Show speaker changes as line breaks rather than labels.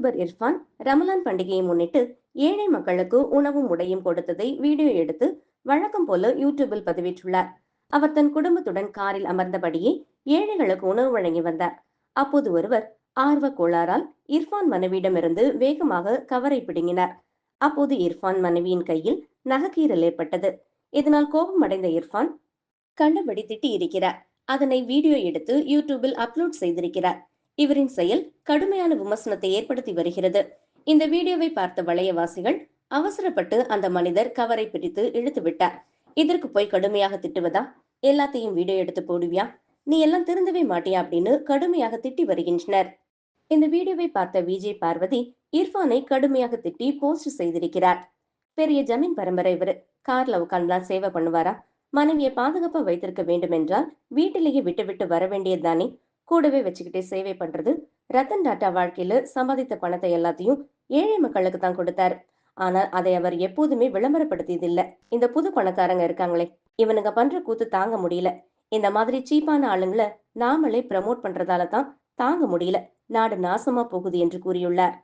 YouTuber Irfan Ramadan பண்டிகையை முன்னிட்டு ஏழை மக்களுக்கு உணவும் உடையும் கொடுத்ததை வீடியோ எடுத்து வழக்கம் போல யூடியூபில் பதிவிட்டுள்ளார். அவர் தன் குடும்பத்துடன் காரில் அமர்ந்தபடியே ஏழைகளுக்கு உணவு வழங்கி வந்தார். அப்போது ஒருவர் ஆர்வ கோளாறால் இர்ஃபான் மனைவியிடமிருந்து வேகமாக கவரை பிடுங்கினார். அப்போது இர்ஃபான் மனைவியின் கையில் நகக்கீரல் ஏற்பட்டது. இதனால் கோபமடைந்த இர்ஃபான் கண்டபடி திட்டி இருக்கிறார். அதனை வீடியோ எடுத்து யூடியூபில் அப்லோட் செய்திருக்கிறார். இவரின் செயல் கடுமையான விமர்சனத்தை ஏற்படுத்தி வருகிறது. இந்த வீடியோவை பார்த்த வளையவாசிகள் அவசரப்பட்டு அந்த மனிதர் கவரை பிடித்து இழுத்து விட்டார். இதற்கு போய் கடுமையாக திட்டுவதா? எல்லாத்தையும் வீடியோ எடுத்து போடுவியா? நீ எல்லாம் திருந்தவே மாட்டியா? அப்படின்னு கடுமையாக திட்டி வருகின்றனர். இந்த வீடியோவை பார்த்த விஜய் பார்வதி இர்ஃபானை கடுமையாக திட்டி போஸ்ட் செய்திருக்கிறார். பெரிய ஜமீன் பரம்பரை இவரு. கார்ல உட்கார்ந்தா சேவை பண்ணுவாரா? மனைவியை பாதுகாப்பா வைத்திருக்க வேண்டும் என்றால் வீட்டிலேயே விட்டு விட்டு வர வேண்டியதுதானே? கூடவே வச்சுக்கிட்டே சேவை பண்றது ரத்தன் டாட்டா வாழ்க்கையில சம்பாதித்த பணத்தை எல்லாத்தையும் ஏழை மக்களுக்கு தான் கொடுத்தாரு. ஆனால் அதை அவர் எப்போதுமே விளம்பரப்படுத்தியதில்லை இந்த புது பணக்காரங்க இருக்காங்களே இவனுங்க பண்ற கூத்து தாங்க முடியல. இந்த மாதிரி சீப்பான ஆளுங்களை நாமளே ப்ரமோட் பண்றதால தான் தாங்க முடியல. நாடு நாசமா போகுது என்று கூறியுள்ளார்.